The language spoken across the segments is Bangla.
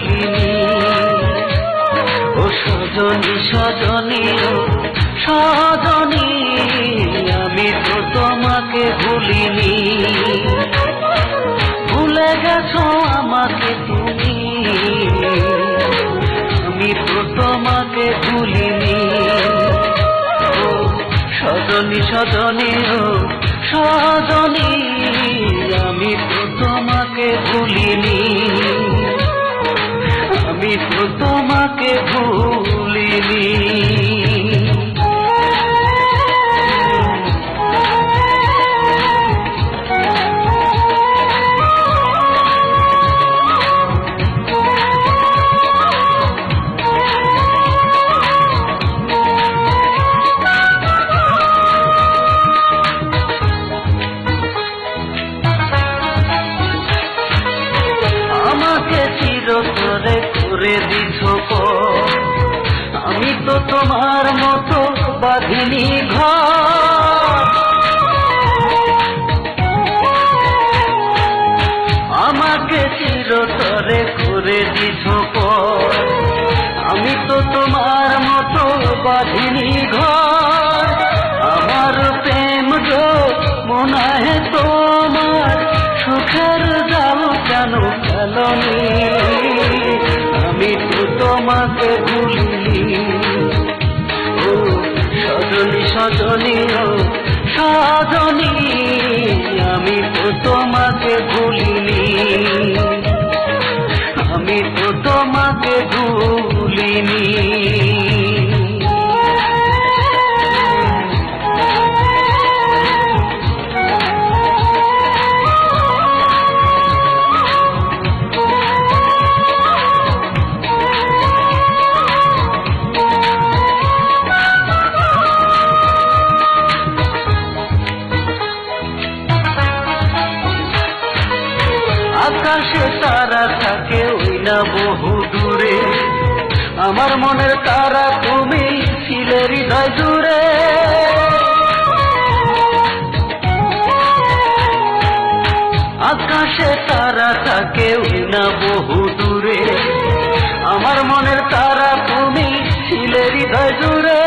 সঙ্গিনী ও সজনী সজনী আমি তো ভুলিনি। ভুলে গেছো আমাকে তুমি। আমি তো ভুলিনি। সজনী তো তোমাকে ভুলিনি করে দিছ আমি তো তোমার মতো বাঁধিনি আমাকে চিরতরে করে দিছ। আমি তো তোমার মতো বাঁধিনি ঘর। আমার প্রেম গো মনে তোমার, সুখের জাল কেন খেলনি সজনী সজনী আমি তো তোমাকে ভুলিনি। আমি তো তোমাকে ভুলিনি। আকাশে তারা থাকে, ওই না বহু দূরে। আমার মনের তারা, তুমি ছিলে হৃদয় জুড়ে। আকাশে তারা থাকে, ওই না বহু দূরে। আমার মনের তারা, তুমি ছিলে হৃদয় জুড়ে।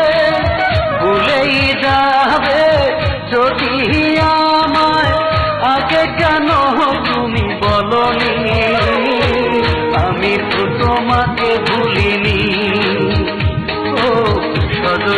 ভুলেই যাবে যদি আমায় আগে